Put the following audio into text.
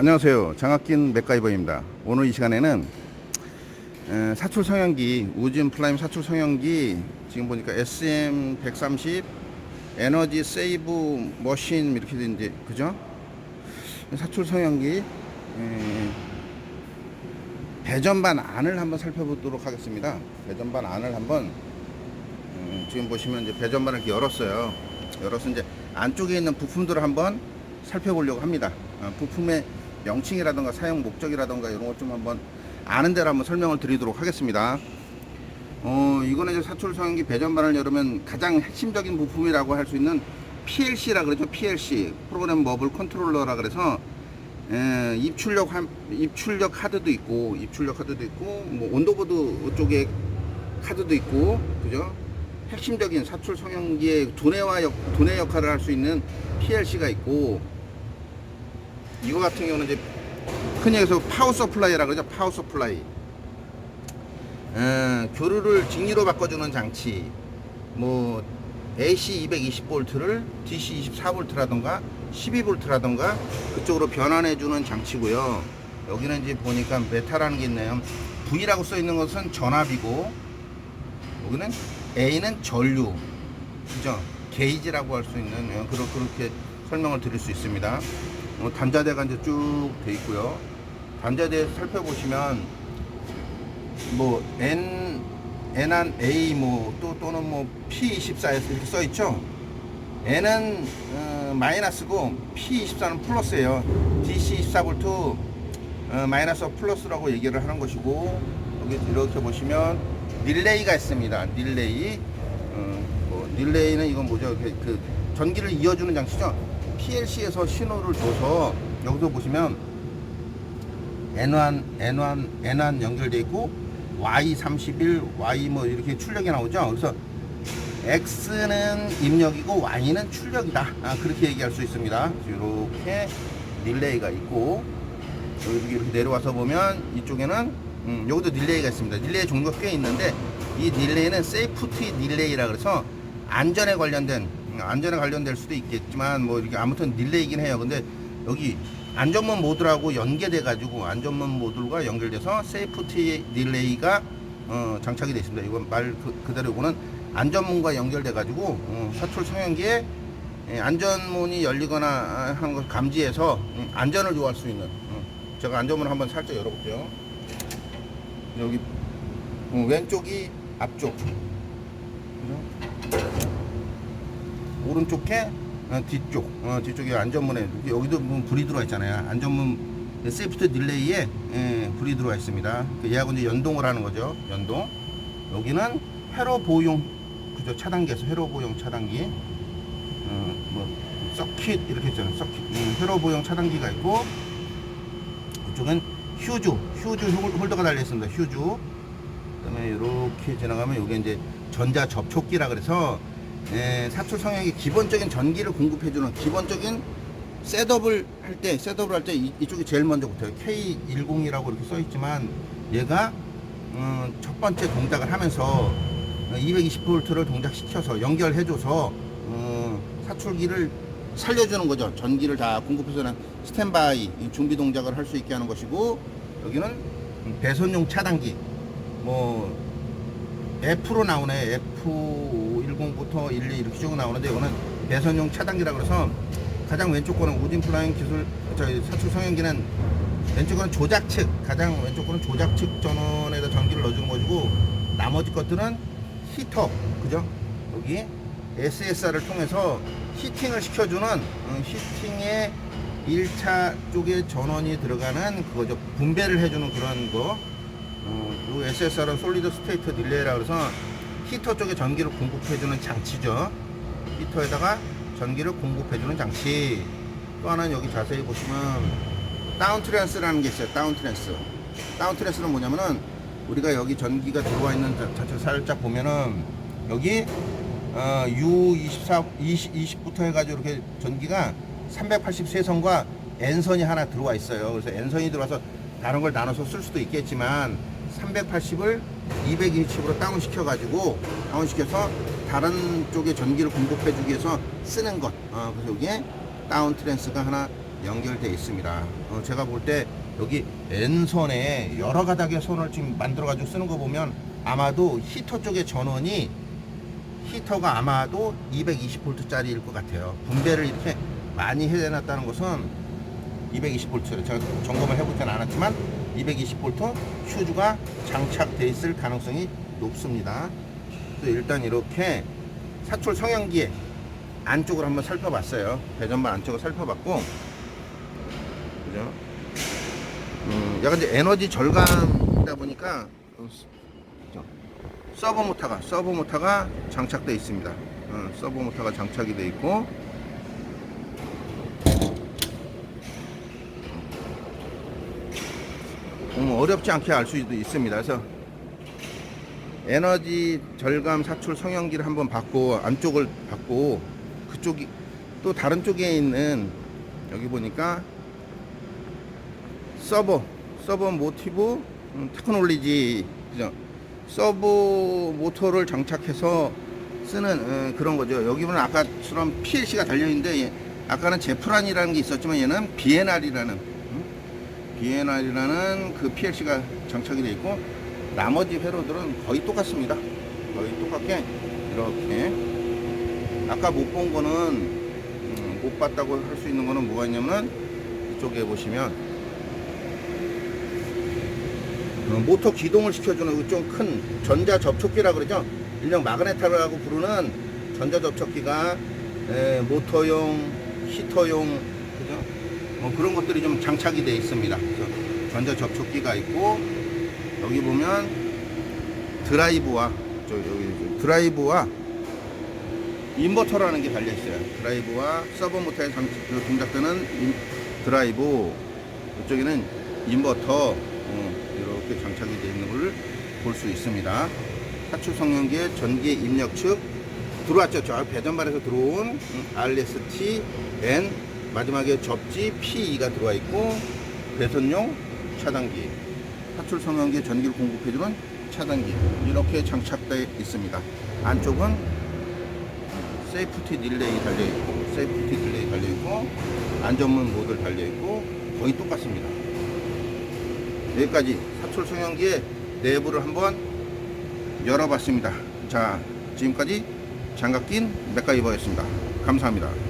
안녕하세요. 장학긴 맥가이버입니다. 오늘 이 시간에는 에, 사출 성형기, 우진 플라임 사출 성형기 지금 보니까 SM130 에너지 세이브 머신 이렇게 된데 그죠? 사출 성형기 에, 배전반 안을 한번 살펴보도록 하겠습니다. 배전반 안을 한번 음, 지금 보시면 이제 배전반을 이렇게 열었어요. 열어서 이제 안쪽에 있는 부품들을 한번 살펴보려고 합니다. 어, 부품의 명칭이라던가 사용 목적이라던가 이런 것 좀 한번 아는 대로 한번 설명을 드리도록 하겠습니다. 어, 이거는 이제 사출 성형기 배전반을 열으면 가장 핵심적인 부품이라고 할 수 있는 PLC라 그러죠. PLC 프로그램 머블 컨트롤러라 그래서 에, 입출력 한- 입출력 카드도 있고 입출력 카드도 있고 뭐 온도보드 쪽에 카드도 있고 그죠? 핵심적인 사출 성형기의 도내와 역, 도내 역할을 할 수 있는 PLC가 있고 이거 같은 경우는 이제 흔히 해서 파워 서플라이라 그러죠. 파워 서플라이. 에, 교류를 직리로 바꿔주는 장치. 뭐 AC 220V를 DC 24V라던가 12V라던가 그쪽으로 변환해주는 장치고요. 여기는 이제 보니까 메타라는 게 있네요. V라고 써 있는 것은 전압이고 여기는 A는 전류. 그죠? 게이지라고 할 수 있는 어, 그런 그렇게 설명을 드릴 수 있습니다. 어, 단자대가 이제 쭉 돼 있고요 단자대 살펴보시면 뭐 N N한 A 뭐 또 또는 뭐 P24에서 이렇게 써 있죠. N은 어, 마이너스고 P24는 플러스예요. DC24V 어, 마이너스 플러스라고 얘기를 하는 것이고 여기 이렇게 보시면 릴레이가 있습니다. 릴레이 어, 뭐 릴레이는 이건 뭐죠? 그, 그 전기를 이어주는 장치죠. PLC에서 신호를 줘서 여기서 보시면 N1, N1, N1 연결돼 있고 Y31, Y 뭐 이렇게 출력이 나오죠. 그래서 X는 입력이고 Y는 출력이다. 아, 그렇게 얘기할 수 있습니다. 이렇게 릴레이가 있고 여기 이렇게 내려와서 보면 이쪽에는 음, 여기도 릴레이가 있습니다. 릴레이 종류가 꽤 있는데 이 릴레이는 세이프티 릴레이라 그래서 안전에 관련된 음, 안전에 관련될 수도 있겠지만 뭐 이렇게 아무튼 릴레이긴 해요. 근데 여기 안전문 모드라고 연계돼 가지고 안전문 모드가 연결돼서 세이프티 릴레이가 어, 장착이 되어 있습니다. 이건 말 그, 대로 이거는 안전문과 연결돼 가지고 어, 사출 성형기에 예, 안전문이 열리거나 하는 걸 감지해서 음, 안전을 요할 수 있는 음, 제가 안전문을 한번 살짝 열어볼게요. 여기 음, 왼쪽이 앞쪽 그죠? 오른쪽에 어, 뒤쪽 어, 뒤쪽에 안전문에 여기도 불이 들어와 있잖아요. 안전문 세이프트 딜레이에 예, 불이 들어와 있습니다. 그 얘하고 이제 연동을 하는 거죠. 연동. 여기는 회로 보용 그죠 차단기에서 회로 보용 차단기. 어, 뭐 서킷 이렇게 있잖아요. 서킷. 음, 회로 보용 차단기가 있고 이쪽은 휴즈 휴즈 홀- 홀더가 달려 있습니다. 휴즈. 그다음에 이렇게 지나가면 이게 이제 전자 접촉기라 그래서 예, 사출 성형이 기본적인 전기를 공급해주는 기본적인 셋업을 할 때, 셋업을 할 때 이쪽이 제일 먼저 붙어요. K10이라고 이렇게 써 있지만 얘가 음, 첫 번째 동작을 하면서 220V를 동작시켜서 연결해줘서 음, 사출기를 살려주는 거죠. 전기를 다 공급해서는 스탠바이 이 준비 동작을 할 수 있게 하는 것이고 여기는 음, 배선용 차단기 뭐 F로 나오네. F10부터 12 이렇게 쭉 나오는데 이거는 배선용 차단기라 그래서 가장 왼쪽 거는 우진 플라잉 기술 저희 사출 성형기는 왼쪽 거는 조작 측 가장 왼쪽 거는 조작 측 전원에다 전기를 넣어주는 것이고 나머지 것들은 히터 그죠? 여기 SSR을 통해서 히팅을 시켜주는 어, 히팅의 1차 쪽에 전원이 들어가는 그거죠 분배를 해주는 그런 거 어, 요 SSR은 솔리드 스테이트 딜레이라 그래서 히터 쪽에 전기를 공급해주는 장치죠. 히터에다가 전기를 공급해주는 장치. 또 하나는 여기 자세히 보시면 다운 트랜스라는 게 있어요. 다운 트랜스. 다운 트랜스는 뭐냐면은 우리가 여기 전기가 들어와 있는 자- 자체를 살짝 보면은 여기 어, U24, 20, 20 부터 해가지고 이렇게 전기가 383선과 N선이 하나 들어와 있어요. 그래서 N선이 들어와서 다른 걸 나눠서 쓸 수도 있겠지만 380을 220으로 다운 시켜 가지고 다운 시켜서 다른 쪽에 전기를 공급해 주기 위해서 쓰는 것. 어, 그래서 여기에 다운 트랜스가 하나 연결되어 있습니다. 어, 제가 볼 때 여기 N선에 여러 가닥의 선을 지금 만들어 가지고 쓰는 거 보면 아마도 히터 쪽의 전원이 히터가 아마도 220V짜리일 것 같아요. 분배를 이렇게 많이 해놨다는 것은 220V를 제가 점검을 해보진 않았지만 220V 휴즈가 장착돼 있을 가능성이 높습니다. 일단 이렇게 사출 성형기에 안쪽을 한번 살펴봤어요. 배전반 안쪽을 살펴봤고, 그죠? 음, 약간 이제 에너지 절감이다 보니까 어? 서버 모터가 서버 모터가 장착돼 있습니다. 어, 서버 모터가 장착이 돼 있고. 음, 어렵지 않게 알 수도 있습니다. 그래서 에너지 절감 사출 성형기를 한번 받고 안쪽을 받고 그쪽이 또 다른 쪽에 있는 여기 보니까 서버 서버 모티브 음, 테크놀리지 그죠? 서버 모터를 장착해서 쓰는 어, 그런 거죠. 여기 보면 아까처럼 PLC가 달려 있는데 예, 아까는 제프란이라는 게 있었지만 얘는 BNR이라는 음? BNR이라는 그 PLC가 장착이 되어 있고 나머지 회로들은 거의 똑같습니다. 거의 똑같게 이렇게 아까 못 본 거는 음, 못 봤다고 할 수 있는 거는 뭐가 있냐면은 이쪽에 보시면 어, 모터 기동을 시켜주는 좀 큰 전자 접촉기라 그러죠. 일명 마그네타라고 부르는 전자 접촉기가 에, 모터용, 히터용 그죠? 뭐 그런 것들이 좀 장착이 되어 있습니다. 전자 접촉기가 있고 여기 보면 드라이브와 저 여기 드라이브와 인버터라는 게 달려 있어요. 드라이브와 서버 모터에 동작되는 인- 드라이브 이쪽에는 인버터 어, 이렇게 장착이 되어 있는 걸 볼 수 있습니다. 사출 성형기의 전기 입력 측 들어왔죠. 저 배전반에서 들어온 음, RST N 마지막에 접지 P2가 들어와 있고 배선용 차단기 사출 성형기의 전기를 공급해주는 차단기 이렇게 장착되어 있습니다. 안쪽은 세이프티 딜레이 달려 있고 세이프티 딜레이 달려 있고 안전문 모드 달려 있고 거의 똑같습니다. 여기까지 사출 성형기의 내부를 한번 열어봤습니다. 자 지금까지 장갑 낀 맥가이버였습니다. 감사합니다.